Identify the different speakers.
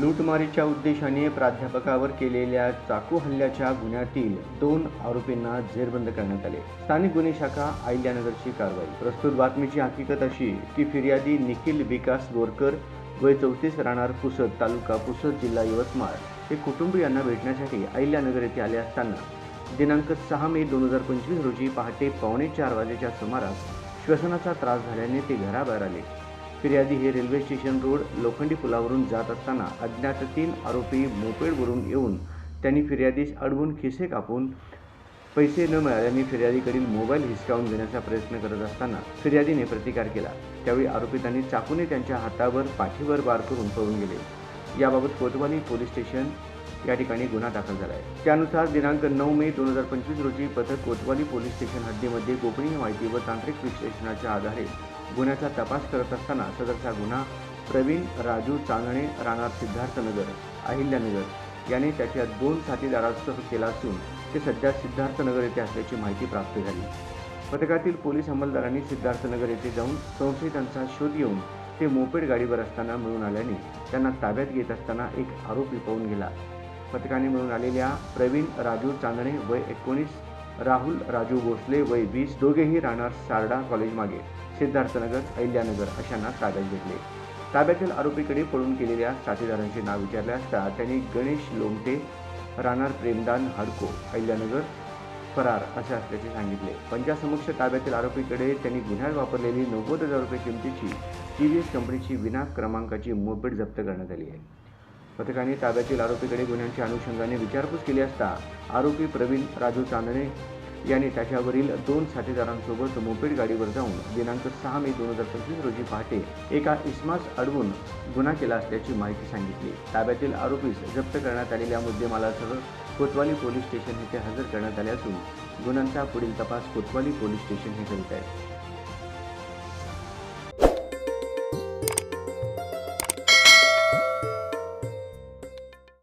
Speaker 1: लूटमारीच्या उद्देशाने प्राध्यापकावर केलेल्या चाकू हल्ल्याच्या गुन्ह्यातील दोन आरोपींना जेरबंद करण्यात आले. स्थानिक गुन्हे शाखा आयल्यानगरची कारवाई. प्रस्तुत बातमीची हकीकत अशी की फिर्यादी निखिल विकास गोरकर वय चौतीस राहणार पुसद तालुका पुसद जिल्हा यवतमाळ. हे कुटुंबियांना भेटण्यासाठी अहिल्यानगर येथे आले असताना दिनांक सहा मे दोन हजार पंचवीस रोजी पहाटे पावणे चार वाजेच्या सुमारास श्वसनाचा त्रास झाल्याने ते घराबाहेर आले. फिर्यादी हे रेल्वे स्टेशन रोड लोखंडी पुलावरून जात असताना अज्ञात तीन आरोपी मोपेडवरून येऊन त्यांनी फिर्यादीस अडवून खिसे कापून पैसे न मिळाल्याने फिर्यादीकडील मोबाईल हिसकावून घेण्याचा प्रयत्न करत असताना फिर्यादीने प्रतिकार केला. त्यावेळी आरोपितांनी चाकूने त्यांच्या हातावर पाठीवर वार करून पळून गेले. याबाबत कोतवाली पोलीस स्टेशन या ठिकाणी गुन्हा दाखल झाला आहे. त्यानुसार दिनांक नऊ मे दोन हजार पंचवीस रोजी पथक कोतवाली पोलीस स्टेशन हद्दीमध्ये गोपनीय माहिती व तांत्रिक विश्लेषणाच्या आधारे गुन्ह्याचा तपास करत असताना सदरचा गुन्हा प्रवीण राजू चांदणे राहणार सिद्धार्थनगर अहिल्यानगर याने त्याच्या दोन साथीदारांसह केला असून ते सध्या सिद्धार्थनगर येथे असल्याची माहिती प्राप्त झाली. पथकातील पोलीस अंमलदारांनी सिद्धार्थनगर येथे जाऊन संशयितांचा शोध घेऊन ते मोपेड गाडीवर असताना मिळून आल्याने त्यांना ताब्यात घेत असताना एक आरोपी पाहून गेला. पथकाने मिळून आलेल्या प्रवीण राजू चांदणे वय एकोणीस राहुल राजू भोसले वय वीस दोघेही राहणार सारडा कॉलेज मागे. सिद्धार्थनगर अहिल्यानगर अशांना ताब्यात घेतले. ताब्यातील आरोपीकडे पळून केलेल्या साथीदारांचे नाव विचारले असता त्यांनी गणेश लोमटे राहणार प्रेमदान हडको अहिल्यानगर फरार असे असल्याचे सांगितले. पंचासमक्ष ताब्यातील आरोपीकडे त्यांनी गुन्ह्यात वापरलेली नव्वद हजार रुपये किमतीची टी व्ही एस कंपनीची विना क्रमांकाची मोपेड जप्त करण्यात आली आहे. पथकाने ताब्यातील आरोपीकडे गुन्ह्यांच्या अनुषंगाने विचारपूस केली असता आरोपी प्रवीण राजू चांदणे याने त्याच्यावरील दोन साथीदारांसोबत मोपेड गाडीवर जाऊन दिनांक सहा मे दोन हजार पंचवीस रोजी पहाटे एका इस्मास अडवून गुन्हा केला असल्याची माहिती सांगितली. ताब्यातील आरोपीस जप्त करण्यात आलेल्या मुद्देमालासह कोतवाली पोलीस स्टेशन येथे हजर करण्यात आले असून गुन्ह्यांचा पुढील तपास कोतवाली पोलीस स्टेशन हे करीत आहे.